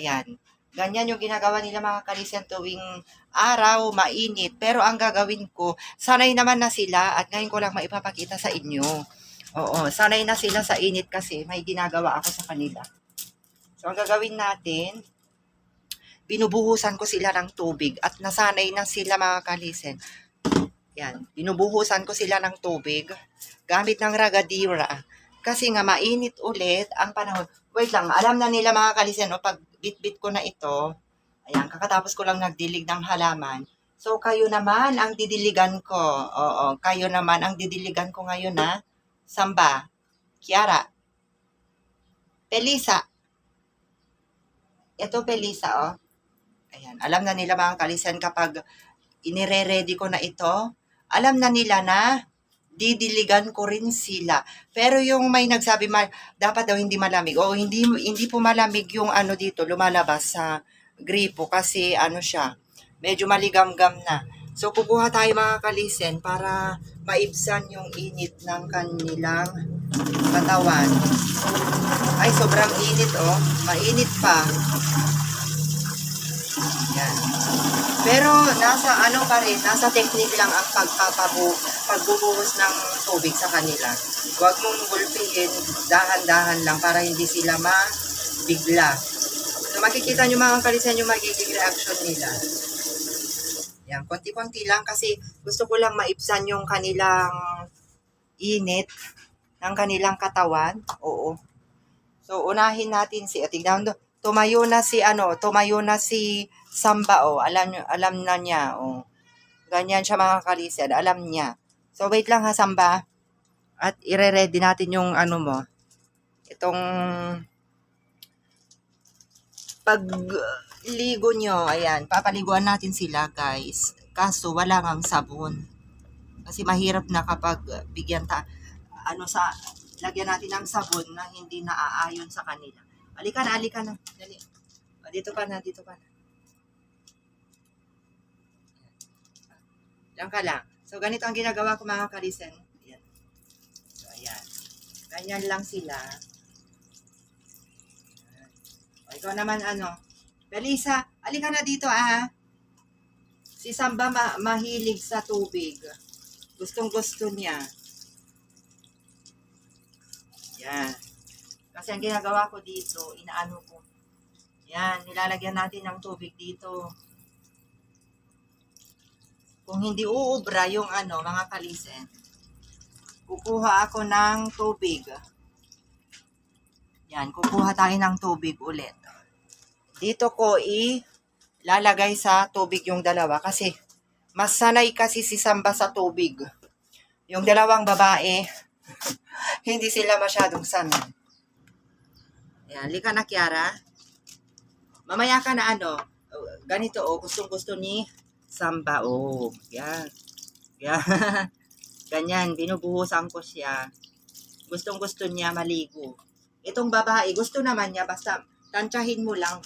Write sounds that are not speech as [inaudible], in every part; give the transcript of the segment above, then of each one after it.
Ayan. Ganyan yung ginagawa nila mga kalisen tuwing araw, mainit. Pero ang gagawin ko, sanay naman na sila at ngayon ko lang maipapakita sa inyo. Oo, sanay na sila sa init kasi may ginagawa ako sa kanila. So, ang gagawin natin, binubuhusan ko sila ng tubig at nasanay na sila mga kalisen. Yan, binubuhusan ko sila ng tubig gamit ng ragadira. Kasi nga mainit ulit ang panahon. Wait lang, alam na nila mga kalisen, o pag bit-bit ko na ito, ayan, kakatapos ko lang nagdilig ng halaman. So, kayo naman ang didiligan ko. Oo, kayo naman ang didiligan ko ngayon na Samba, Kiara, Pelisa. Ito Pelisa, oh. Ayan, alam na nila mga kalisen kapag inire-ready ko na ito, alam na nila na didiligan ko rin sila. Pero yung may nagsabi, ma- dapat daw hindi malamig. O hindi, hindi po malamig yung ano dito, lumalabas sa gripo kasi ano siya, medyo maligamgam na. So, kukuha tayo mga kalisen para maibsan yung init ng kanilang katawan. Ay, sobrang init oh. Mainit pa. Yan. Pero nasa ano pa rin, nasa technique lang ang pagpapabu, pagbubuhos ng tubig sa kanila. Huwag mong gulpihin, dahan-dahan lang para hindi sila mabigla. So makikita nyo mga kalisan yung magiging reaction nila. Yan, konti-konti lang kasi gusto ko lang maipsan yung kanilang init ng kanilang katawan. Oo. So unahin natin si, tignan mo, tumayo na si ano, tumayo na si Samba oh. Alam nyo, alam na niya oh. Ganyan siya mga kalisan, alam niya. So wait lang ha Samba. At ire-ready natin yung ano mo. Itong pagligo nyo, ayan, papaliguan natin sila guys. Kaso wala ngang sabon. Kasi mahirap na kapag bigyan ta, ano sa, lagyan natin ng sabon na hindi naaayon sa kanila. Alika na, alika na. Dali. Dito ka na, dito ka na. Diyan ka lang. So, ganito ang ginagawa ko mga kalisen. Ayan. So, ayan. Ganyan lang sila. O, ikaw naman ano. Belisa, alika na dito ah. Si Samba ma- mahilig sa tubig. Gustong gusto niya. Yan. Kasi ang ginagawa ko dito, inaano ko. Yan, nilalagyan natin ng tubig dito. Kung hindi uubra yung ano, mga kalisen, kukuha ako ng tubig. Yan, kukuha tayo ng tubig ulit. Dito ko ilalagay sa tubig yung dalawa kasi mas sanay kasi si Samba sa tubig. Yung dalawang babae, [laughs] hindi sila masyadong sanay. Yan, lika na Kiara. Mamaya ka na ano, ganito oh, gustong gusto ni Samba. Oh, yan. Yan. [laughs] Ganyan, binubuhusan ko siya. Gustong gusto niya maligo. Itong babae, gusto naman niya, basta tansyahin mo lang,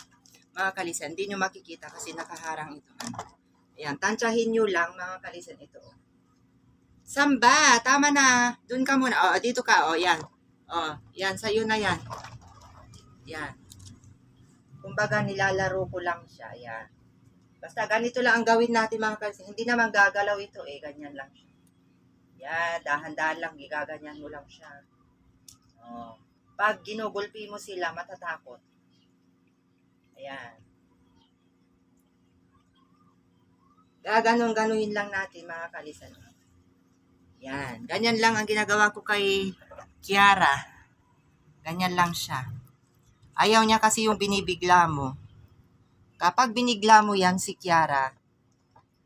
mga kalisan. Hindi nyo makikita kasi nakaharang ito. Ayan, tansyahin nyo lang, mga kalisan, ito. Samba, tama na. Doon ka muna. O, dito ka. O, yan. O, yan, sa'yo na yan. Yan. Kumbaga, nilalaro ko lang siya. Yan. Basta ganito lang ang gawin natin mga kalisan. Hindi naman gagalaw ito eh. Ganyan lang siya. Yan, dahan-dahan lang. Gigaganyan mo lang siya. O. Pag ginugulpi mo sila, matatakot. Ayan. Gaganon-ganuhin lang natin mga kalisan. Yan. Ganyan lang ang ginagawa ko kay Kiara. Ganyan lang siya. Ayaw niya kasi yung binibigla mo. Kapag binigla mo yan si Kiara,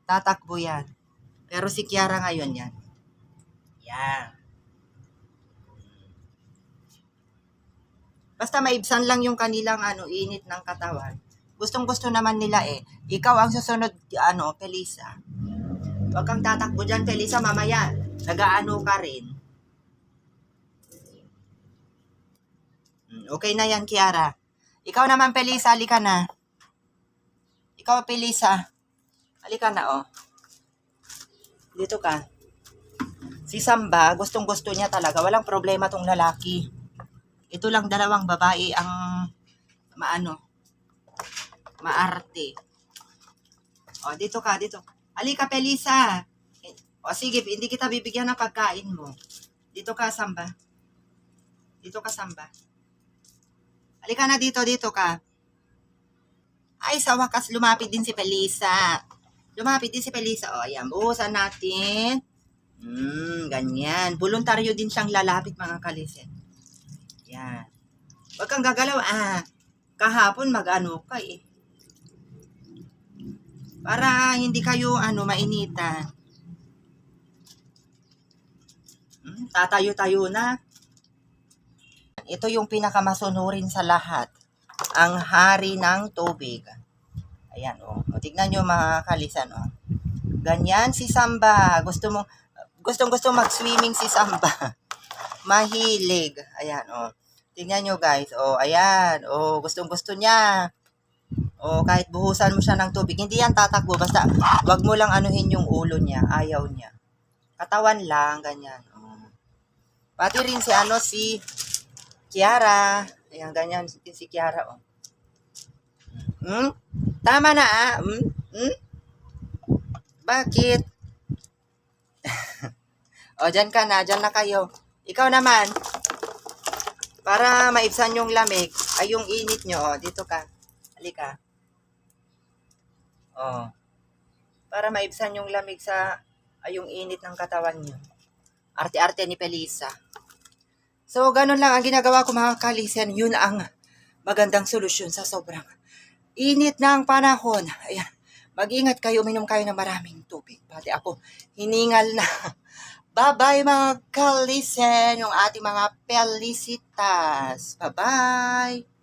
tatakbo yan. Pero si Kiara ngayon yan. Yan. Basta maibsan lang yung kanilang ano, init ng katawan. Gustong gusto naman nila eh. Ikaw ang susunod, ano, Pelisa. Huwag kang tatakbo dyan, Pelisa, mamaya. Nagaano ka rin. Hmm, Okay na yan, Kiara. Ikaw naman, Pelisa, halika na. Ikaw, Pelisa. Halika na, oh. Dito ka. Si Samba, gustong gusto niya talaga. Walang problema tong lalaki. Ito lang dalawang babae ang maano. Maarte. O, dito ka, dito. Alika, Pelisa. O, sige, hindi kita bibigyan ng pagkain mo. Dito ka, Samba. Dito ka, Samba. Alika na dito, dito ka. Ay, sa wakas, lumapit din si Pelisa. Lumapit din si Pelisa. O, ayan, buhusan natin. Hmm, ganyan. Voluntaryo din siyang lalapit, mga kalisen. Yan. Huwag kang gagalaw, ah. Kahapon, mag-ano ka, eh. Para hindi kayo, ano, mainitan. Hmm, tatayo-tayo na. Ito yung pinakamasunurin sa lahat. Ang hari ng tubig. Ayan, oh. O, tignan nyo mga kalisan, oh. Ganyan si Samba. Gusto mo, gustong gusto mag-swimming si Samba. [laughs] Mahilig. Ayan, oh. Tingnan nyo guys. Oh, ayan. Oh, gustong gusto niya. Oh, kahit buhusan mo siya ng tubig, hindi yan tatakbo. Basta, wag mo lang anuhin yung ulo niya. Ayaw niya. Katawan lang, ganyan. Oh. Pati rin si ano, si Kiara. Ayan, ganyan si, si Kiara, oh. Hmm? Tama na, ah. Hmm? Hmm? Bakit? [laughs] o, dyan ka na. Dyan na kayo. Ikaw naman. Para maibsan yung lamig, ay yung init nyo, oh. Dito ka. Halika. Oh. Para maibsan yung lamig sa, ay yung init ng katawan nyo. Arte-arte ni Pelisa. So, ganun lang ang ginagawa ko mga kalisen. Yun ang magandang solusyon sa sobrang init ng panahon. Ayan. Mag-ingat kayo, uminom kayo ng maraming tubig. Pati ako, hiningal na. [laughs] Bye-bye mga kalisen, yung ating mga pelisitas. Bye-bye!